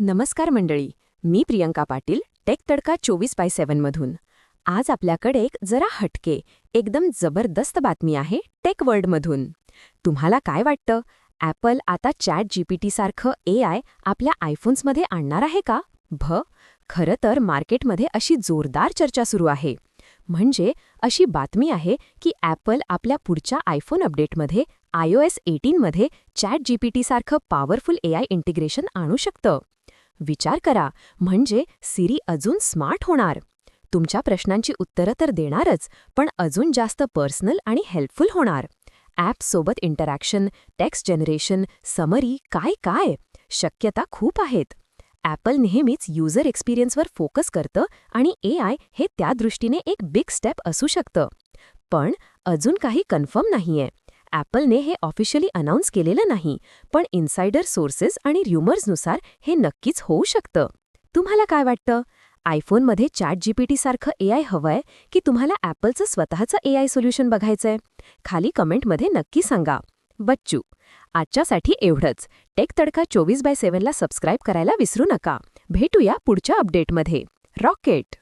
नमस्कार मंडळी मी प्रियंका पाटील टेक तडका चोवीस बाय सेव्हनमधून आज आपल्याकडे एक जरा हटके एकदम जबरदस्त बातमी आहे टेक वर्ल्डमधून तुम्हाला काय वाटतं? ॲपल आता चॅट जीपीटीसारखं ए आय आपल्या आयफोन्समध्ये आणणार आहे का? भ खरं तर मार्केटमध्ये अशी जोरदार चर्चा सुरू आहे. म्हणजे अशी बातमी आहे की ॲपल आपल्या पुढच्या आयफोन अपडेटमध्ये आय ओ एस एटीनमध्ये चॅट जीपीटीसारखं पॉवरफुल ए आय इंटिग्रेशन आणू शकतं. विचार करा. म्हणजे सिरी अजून स्मार्ट होणार. तुमच्या प्रश्नांची उत्तरं तर देणारच पण अजून जास्त पर्सनल आणि हेल्पफुल होणार. ॲपसोबत इंटरॅक्शन टेक्स्ट जनरेशन समरी काय काय? शक्यता खूप आहेत. ॲपल नेहमीच युजर एक्सपिरियन्सवर फोकस करतं आणि ए आय हे त्या दृष्टीने एक बिग स्टेप असू शकतं. पण अजून काही कन्फर्म नाहीये. ॲपलने हे ऑफिशियली अनाऊन्स केलेलं नाही पण इन्सायडर सोर्सेस आणि र्युमर्सनुसार हे नक्कीच होऊ शकतं. तुम्हाला काय वाटतं? आयफोनमध्ये चॅट जीपीटीसारखं ए आय हवंय की तुम्हाला ॲपलचं स्वतःचं ए आय सोल्युशन बघायचंय? खाली कमेंटमध्ये नक्की सांगा. बच्चू आजच्यासाठी एवढंच. टेक तडका चोवीस बाय सेव्हनला सबस्क्राईब करायला विसरू नका. भेटूया पुढच्या अपडेटमध्ये. रॉकेट!